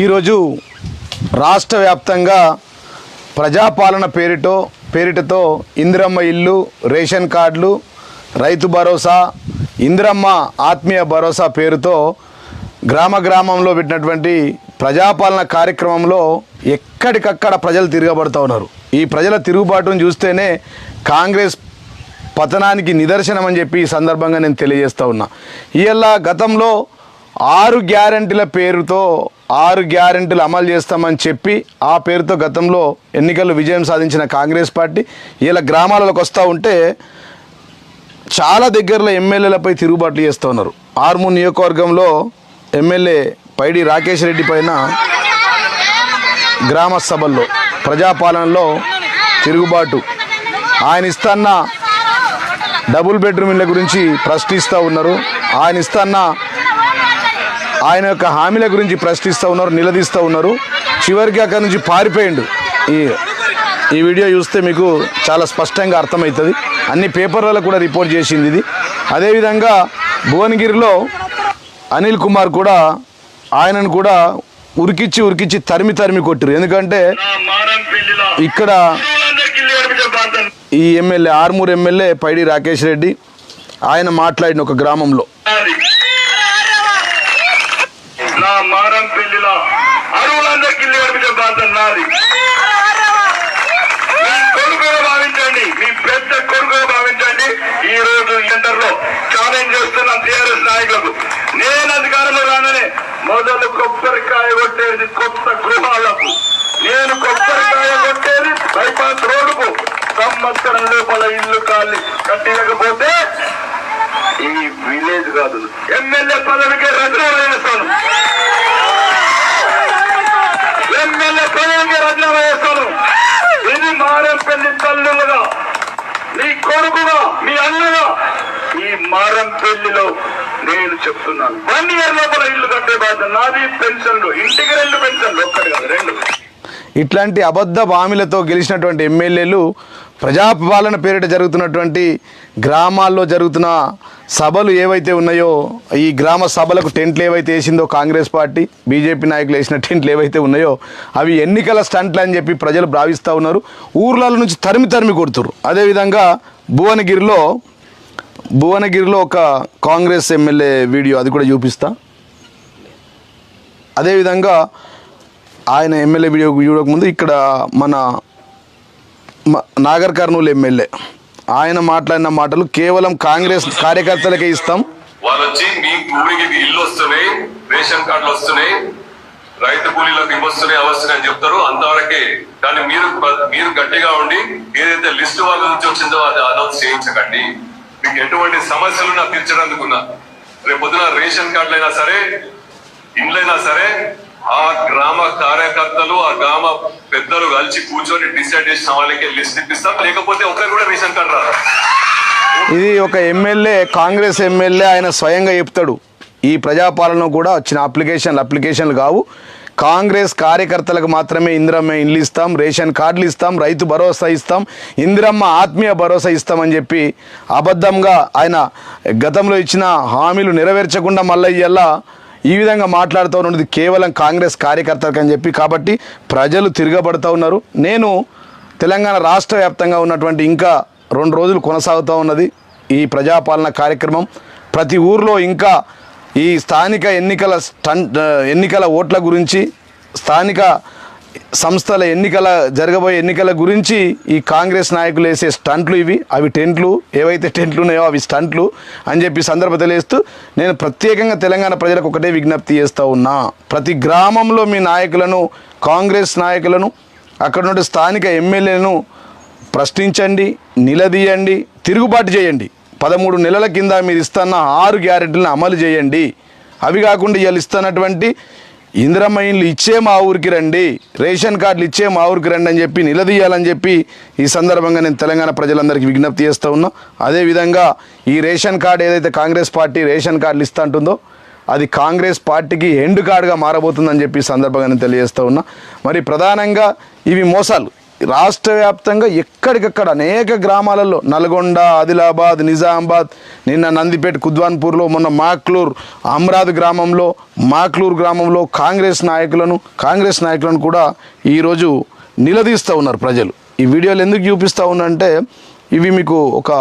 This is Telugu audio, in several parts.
ఈరోజు రాష్ట్ర వ్యాప్తంగా ప్రజాపాలన పేరిటో పేరిటతో ఇందిరమ్మ ఇల్లు రేషన్ కార్డులు రైతు భరోసా ఇందిరమ్మ ఆత్మీయ భరోసా పేరుతో గ్రామ గ్రామంలో పెట్టినటువంటి ప్రజాపాలన కార్యక్రమంలో ఎక్కడికక్కడ ప్రజలు తిరగబడుతూ ఉన్నారు. ఈ ప్రజల తిరుగుబాటును చూస్తేనే కాంగ్రెస్ పతనానికి నిదర్శనం అని చెప్పి ఈ సందర్భంగా నేను తెలియజేస్తూ ఉన్నా. ఇవాళ గతంలో ఆరు గ్యారంటీల పేరుతో ఆరు గ్యారెంటీలు అమలు చేస్తామని చెప్పి ఆ పేరుతో గతంలో ఎన్నికల్లో విజయం సాధించిన కాంగ్రెస్ పార్టీ ఇలా గ్రామాలకు వస్తూ ఉంటే చాలా దగ్గరలో ఎమ్మెల్యేలపై తిరుగుబాట్లు చేస్తూ ఉన్నారు. ఆర్మూర్ నియోజకవర్గంలో ఎమ్మెల్యే పైడి రాకేష్ రెడ్డి పైన గ్రామ సభల్లో ప్రజాపాలనలో తిరుగుబాటు. ఆయన ఇస్తన్న డబుల్ బెడ్రూమ్ ఇళ్ళ గురించి ప్రశ్నిస్తూ ఉన్నారు. ఆయన ఇస్తన్న ఆయన యొక్క హామీల గురించి ప్రశ్నిస్తూ ఉన్నారు నిలదీస్తూ ఉన్నారు. చివరికి అక్కడి నుంచి పారిపోయిండు. ఈ ఈ వీడియో చూస్తే మీకు చాలా స్పష్టంగా అర్థమవుతుంది. అన్ని పేపర్లలో కూడా రిపోర్ట్ చేసింది ఇది. అదేవిధంగా భువనగిరిలో అనిల్ కుమార్ కూడా ఆయనను కూడా ఉరికిచ్చి ఉరికిచ్చి తరిమి తరిమి కొట్టారు. ఎందుకంటే ఇక్కడ ఈ ఎమ్మెల్యే ఆర్మూర్ ఎమ్మెల్యే పైడి రాకేష్ రెడ్డి ఆయన మాట్లాడిన ఒక గ్రామంలో. నా మారం పెళ్ళిలో అరువులందరికీ ఇల్లు గడిపించే ప్రాంతం నాది. మీ కొడుకుగా భావించండి మీ పెద్ద కొడుకుగా భావించండి. ఈ రోజు ఎండర్లో ఛాలెంజ్ చేస్తున్న టీఆర్ఎస్ నాయకులకు నేను అధికారంలో రాగానే మొదలు కొబ్బరికాయ కొట్టేది కొత్త గృహాలకు. నేను కొబ్బరికాయ కొట్టేది బైపాస్ రోడ్డుకు. సంవత్సరం లోపల ఇల్లు కాలి కట్టినకపోతే ఈ విలేజ్ కాదు. ఎమ్మెల్యే పదవికి రద్దు చేస్తాను ఎమ్మెల్యే పదవికి రాజీనామా చేస్తాను ఇది మారంపల్లి తల్లులుగా నీ కొడుకుగా మీ అన్నగా ఈ పెళ్ళిలో నేను చెప్తున్నాను. వన్ ఇయర్ లోపల ఇల్లు కట్టే బాధ్యత నాది పెన్షన్లు ఇంటికి రెండు పెన్షన్లు ఒక్కటి కాదు రెండు. ఇట్లాంటి అబద్ధ హామీలతో గెలిచినటువంటి ఎమ్మెల్యేలు ప్రజాపాలన పేరిట జరుగుతున్నటువంటి గ్రామాల్లో జరుగుతున్న సభలు ఏవైతే ఉన్నాయో ఈ గ్రామ సభలకు టెంట్లు ఏవైతే వేసిందో కాంగ్రెస్ పార్టీ బీజేపీ నాయకులు వేసిన టెంట్లు ఏవైతే ఉన్నాయో అవి ఎన్నికల స్టంట్లు అని చెప్పి ప్రజలు భావిస్తూ ఉన్నారు. ఊర్ల నుంచి తరిమి తరిమి కొడుతున్నారు అదేవిధంగా భువనగిరిలో భువనగిరిలో ఒక కాంగ్రెస్ ఎమ్మెల్యే వీడియో అది కూడా చూపిస్తా. అదేవిధంగా ఆయన ఎమ్మెల్యే వీడియో చూడకముందు ఇక్కడ మన నాగర్ కర్నూలు ఎమ్మెల్యే. ఆయన మాట్లాడిన మాటలు కేవలం కాంగ్రెస్ కార్యకర్తలకే ఇస్తాం. వాళ్ళు వచ్చి మీ ఊరికి ఇల్లు వస్తున్నాయి రేషన్ కార్డులు వస్తున్నాయి రైతు కూలీలకు ఇవ్వస్తున్నాయి వస్తున్నాయి అని చెప్తారు. అంతవరకే కానీ మీరు మీరు గట్టిగా ఉండి ఏదైతే లిస్ట్ వాళ్ళ నుంచి వచ్చిందో అది అనౌన్స్ చేయించకండి. మీకు ఎటువంటి సమస్యలు నాకు తీర్చడానికున్నా రేపు పొద్దున రేషన్ కార్డులైనా సరే ఇండ్లైనా సరే ఆ గ్రామ కార్యకర్తలు ఆ గ్రామ పెద్దలు కలిసి కూర్చొని డిసైడ్ చేసిన వాళ్ళకి లిస్ట్ ఇప్పిస్తాం. లేకపోతే ఒకరు కూడా రేషన్ కార్డు రాదు ఇది ఒక ఎమ్మెల్యే కాంగ్రెస్ ఎమ్మెల్యే ఆయన స్వయంగా చెప్తాడు. ఈ ప్రజాపాలన కూడా వచ్చిన అప్లికేషన్లు అప్లికేషన్లు కావు. కాంగ్రెస్ కార్యకర్తలకు మాత్రమే ఇందిరమ్మ ఇండ్లు ఇస్తాం రేషన్ కార్డులు ఇస్తాం రైతు భరోసా ఇస్తాం ఇందిరమ్మ ఆత్మీయ భరోసా ఇస్తామని చెప్పి అబద్ధంగా ఆయన గతంలో ఇచ్చిన హామీలు నెరవేర్చకుండా మళ్ళీ ఇయ్యాల ఈ విధంగా మాట్లాడుతూ ఉన్నది కేవలం కాంగ్రెస్ కార్యకర్తలకు అని చెప్పి. కాబట్టి ప్రజలు తిరగబడుతూ ఉన్నారు. నేను తెలంగాణ రాష్ట్ర వ్యాప్తంగా ఉన్నటువంటి ఇంకా రెండు రోజులు కొనసాగుతూ ఉన్నది ఈ ప్రజాపాలన కార్యక్రమం. ప్రతి ఊర్లో ఇంకా ఈ స్థానిక ఎన్నికల ఎన్నికల ఓట్ల గురించి స్థానిక సంస్థల ఎన్నికల జరగబోయే ఎన్నికల గురించి ఈ కాంగ్రెస్ నాయకులు వేసే స్టంట్లు ఇవి. అవి టెంట్లు. ఏవైతే టెంట్లు ఉన్నాయో అవి స్టంట్లు అని చెప్పి సందర్భ తెలియస్తూ నేను ప్రత్యేకంగా తెలంగాణ ప్రజలకు ఒకటే విజ్ఞప్తి చేస్తూ ఉన్నా. ప్రతి గ్రామంలో మీ నాయకులను కాంగ్రెస్ నాయకులను అక్కడ నుండి స్థానిక ఎమ్మెల్యేలను ప్రశ్నించండి నిలదీయండి తిరుగుబాటు చేయండి. పదమూడు నెలల కింద మీరు ఇస్తున్న ఆరు గ్యారెంటీలను అమలు చేయండి. అవి కాకుండా ఇవాళ ఇస్తున్నటువంటి ఇందిరమ్మ ఇండ్లు ఇచ్చే మా ఊరికి రండి. రేషన్ కార్డులు ఇచ్చే మా ఊరికి రండి అని చెప్పి నిలదీయాలని చెప్పి ఈ సందర్భంగా నేను తెలంగాణ ప్రజలందరికీ విజ్ఞప్తి చేస్తూ ఉన్నా. అదేవిధంగా ఈ రేషన్ కార్డు ఏదైతే కాంగ్రెస్ పార్టీ రేషన్ కార్డులు ఇస్తుంటుందో అది కాంగ్రెస్ పార్టీకి ఎండు కార్డుగా మారబోతుందని చెప్పి ఈ సందర్భంగా నేను తెలియజేస్తూ ఉన్నా. మరి ప్రధానంగా ఇవి మోసాలు. రాష్ట్ర వ్యాప్తంగా ఎక్కడికక్కడ అనేక గ్రామాలలో నల్గొండ ఆదిలాబాద్ నిజామాబాద్ నిన్న నందిపేట కుద్వాన్పూర్లో మొన్న మాక్లూర్ అమరాద్ గ్రామంలో మాక్లూర్ గ్రామంలో కాంగ్రెస్ నాయకులను కాంగ్రెస్ నాయకులను కూడా ఈరోజు నిలదీస్తూ ఉన్నారు ప్రజలు. ఈ వీడియోలు ఎందుకు చూపిస్తూ ఉన్నంటే ఇవి మీకు ఒక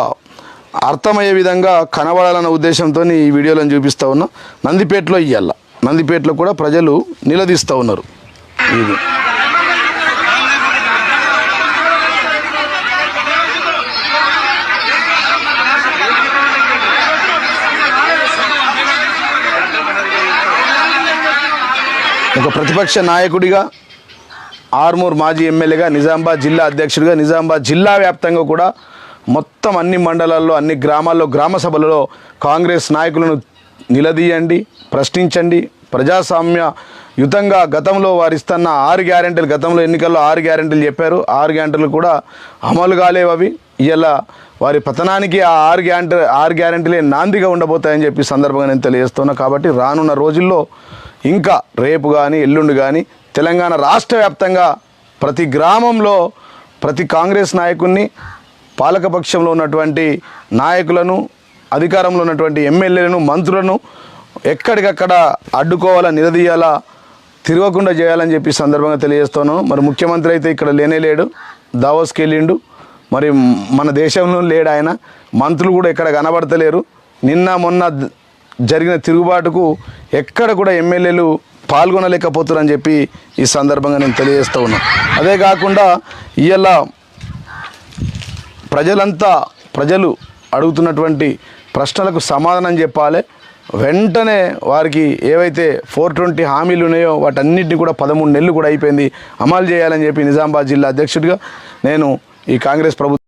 అర్థమయ్యే విధంగా కనబడాలన్న ఉద్దేశంతో ఈ వీడియోలను చూపిస్తూ ఉన్నా. నందిపేటలో ఇయ్యాల. నందిపేటలో కూడా ప్రజలు నిలదీస్తూ ఉన్నారు. ఇది. ఒక ప్రతిపక్ష నాయకుడిగా ఆర్మూర్ మాజీ ఎమ్మెల్యేగా నిజామాబాద్ జిల్లా అధ్యక్షుడిగా నిజామాబాద్ జిల్లా వ్యాప్తంగా కూడా మొత్తం అన్ని మండలాల్లో అన్ని గ్రామాల్లో గ్రామ సభలలో కాంగ్రెస్ నాయకులను నిలదీయండి ప్రశ్నించండి. ప్రజాస్వామ్య యుతంగా గతంలో వారు ఇస్తున్న ఆరు గ్యారెంటీలు గతంలో ఎన్నికల్లో ఆరు గ్యారెంటీలు చెప్పారు. ఆరు గ్యారెంటీలు కూడా అమలు కాలేవు అవి. ఇలా వారి పతనానికి ఆ ఆరు గ్యారెంటీ ఆరు గ్యారెంటీలే నాందిగా ఉండబోతాయని చెప్పి సందర్భంగా నేను తెలియజేస్తున్నా. కాబట్టి రానున్న రోజుల్లో ఇంకా రేపు కానీ ఎల్లుండి కానీ తెలంగాణ రాష్ట్ర వ్యాప్తంగా ప్రతి గ్రామంలో ప్రతి కాంగ్రెస్ నాయకుడిని పాలకపక్షంలో ఉన్నటువంటి నాయకులను అధికారంలో ఉన్నటువంటి ఎమ్మెల్యేలను మంత్రులను ఎక్కడికక్కడ అడ్డుకోవాలా నిలదీయాలా తిరగకుండా చేయాలని చెప్పి సందర్భంగా తెలియజేస్తాను మరి ముఖ్యమంత్రి అయితే ఇక్కడ లేనే లేడు దావోస్కి వెళ్ళిండు. మరి మన దేశంలో లేడు ఆయన. మంత్రులు కూడా ఇక్కడ కనబడతలేరు. నిన్న మొన్న జరిగిన తిరుగుబాటుకు ఎక్కడ కూడా ఎమ్మెల్యేలు పాల్గొనలేకపోతున్నారని చెప్పి ఈ సందర్భంగా నేను తెలియజేస్తూ ఉన్నాను అదే కాకుండా ఇవాళ ప్రజలంతా ప్రజలు అడుగుతున్నటువంటి ప్రశ్నలకు సమాధానం చెప్పాలి. వెంటనే వారికి ఏవైతే ఫోర్ ట్వంటీ హామీలు ఉన్నాయో వాటన్నిటిని కూడా పదమూడు నెలలు కూడా అయిపోయింది అమలు చేయాలని చెప్పి నిజామాబాద్ జిల్లా అధ్యక్షుడిగా నేను ఈ కాంగ్రెస్ ప్రభుత్వం